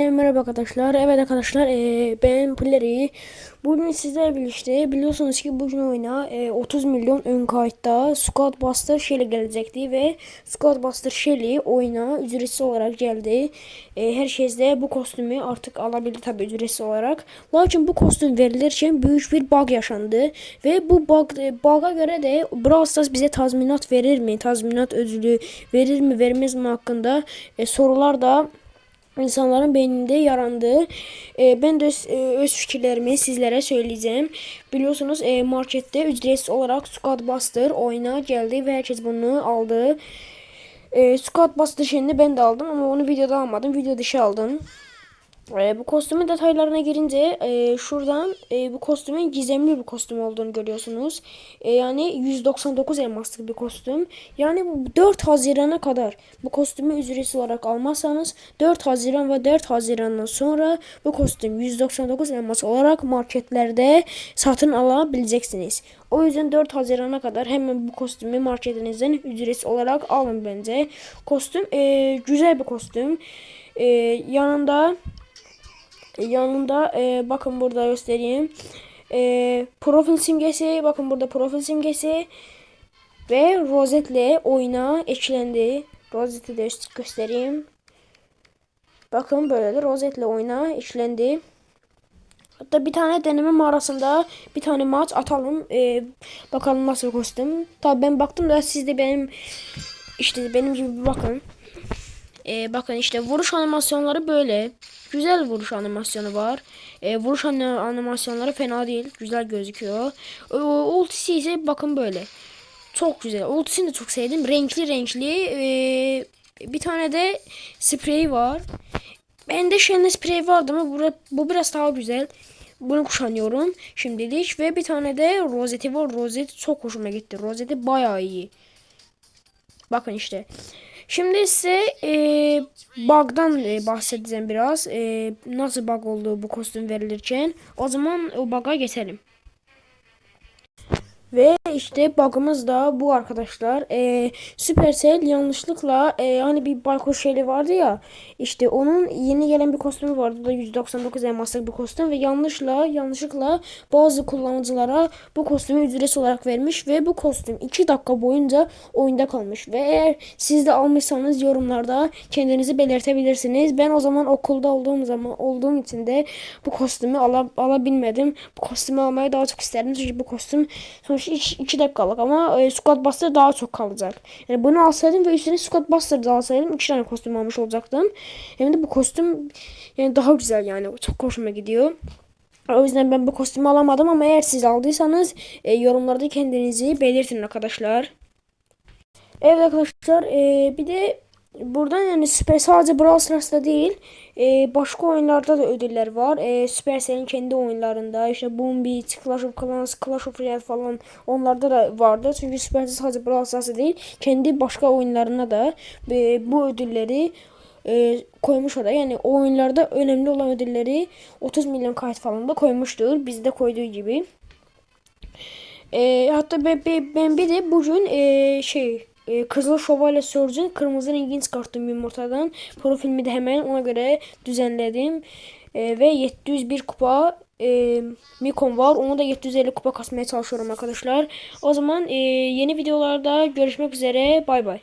Merhaba arkadaşlar. Evet arkadaşlar eee, ben Pleri. Bugün sizlerle birlikte biliyorsunuz ki bugün oyuna eee, 30 milyon ön kayıtta Squad Buster Shelly gelecekti ve Squad Buster Shelly oyuna ücretsiz olarak geldi. Eee, herkes de bu kostümü artık alabilir tabi ücretsiz olarak. Lakin bu kostüm verilirken büyük bir bug yaşandı ve bu bug e, bug'a göre de Brawl Stars bize tazminat verir mi? Tazminat ödülü verir mi vermez mi hakkında e, sorular da insanların beyninde yarandığı e, ben de öz, e, öz fikirlerimi sizlere söyleyeceğim. Biliyorsunuz e, markette ücretsiz olarak Squad Buster oyuna geldi ve herkes bunu aldı. E, Squad Buster şeyini ben de aldım ama onu videoda almadım. Video dışı aldım. E, bu kostümün detaylarına girince e, şuradan e, bu kostümün gizemli bir kostüm olduğunu görüyorsunuz. E, yani 199 elmaslık bir kostüm. Yani bu 4 Haziran'a kadar bu kostümü ücretsiz olarak almazsanız 4 Haziran ve 4 Haziran'dan sonra bu kostüm 199 elmas olarak marketlerde satın alabileceksiniz. O yüzden 4 Haziran'a kadar hemen bu kostümü marketinizden ücretsiz olarak alın bence. Kostüm e, güzel bir kostüm. E, yanında yanında e, bakın burada göstereyim. E, profil simgesi bakın burada profil simgesi ve rozetle oyuna eklendi. Rozeti de göstereyim. Bakın böyle de rozetle oyuna eklendi. Hatta bir tane deneme mağarasında bir tane maç atalım. E, bakalım nasıl kostüm. Tabi ben baktım da siz de benim işte benim gibi bakın. E, bakın işte vuruş animasyonları böyle. Güzel vuruş animasyonu var. E, vuruş animasyonları fena değil. Güzel gözüküyor. E, ultisi ise bakın böyle. Çok güzel. Ultisini de çok sevdim. Renkli renkli. E, bir tane de sprey var. Bende Shen'de sprey vardı ama bu, bu biraz daha güzel. Bunu kuşanıyorum şimdilik. Ve bir tane de rozeti var. Rozeti çok hoşuma gitti. Rozeti bayağı iyi. Bakın işte. Şimdi size e, bug'dan e, bahsedeceğim biraz. E, nasıl bug olduğu bu kostüm verilirken. O zaman o bug'a geçelim. Ve işte bug'ımız da bu arkadaşlar. Ee, Supercell yanlışlıkla e, hani bir baykuş şeyli vardı ya. İşte onun yeni gelen bir kostümü vardı. Bu da 199 elmaslık bir kostüm ve yanlışla yanlışlıkla bazı kullanıcılara bu kostümü ücretsiz olarak vermiş ve bu kostüm 2 dakika boyunca oyunda kalmış. Ve eğer siz de almışsanız yorumlarda kendinizi belirtebilirsiniz. Ben o zaman okulda olduğum zaman olduğum için de bu kostümü ala, alabilmedim. Bu kostümü almayı daha çok isterdim. Çünkü bu kostüm sonuçta 2 dakikalık ama e, Squad Buster daha çok kalacak. Yani bunu alsaydım ve üstüne Squad Buster da alsaydım 2 tane kostüm almış olacaktım. Hem de bu kostüm yani daha güzel yani çok hoşuma gidiyor. O yüzden ben bu kostümü alamadım ama eğer siz aldıysanız e, yorumlarda kendinizi belirtin arkadaşlar. Evet arkadaşlar e, bir de Buradan yani Super sadece Brawl Stars'ta değil e, başka oyunlarda da ödüller var. E, Supercell'in kendi oyunlarında işte Boom Beat, Clash of Clans, Clash of Royale falan onlarda da vardı. Çünkü Supercell sadece Brawl Stars'ta değil kendi başka oyunlarına da e, bu ödülleri e, koymuş oraya. Yani o oyunlarda önemli olan ödülleri 30 milyon kayıt falan da koymuştur. Bizde koyduğu gibi. E, hatta ben, ben bir de bugün e, şey e, Kızıl Şövalye Surge'ın kırmızı rengini çıkarttım yumurtadan. Profilimi de hemen ona göre düzenledim. E, ve 701 kupa e, Mikon var. Onu da 750 kupa kasmaya çalışıyorum arkadaşlar. O zaman e, yeni videolarda görüşmek üzere. Bay bay.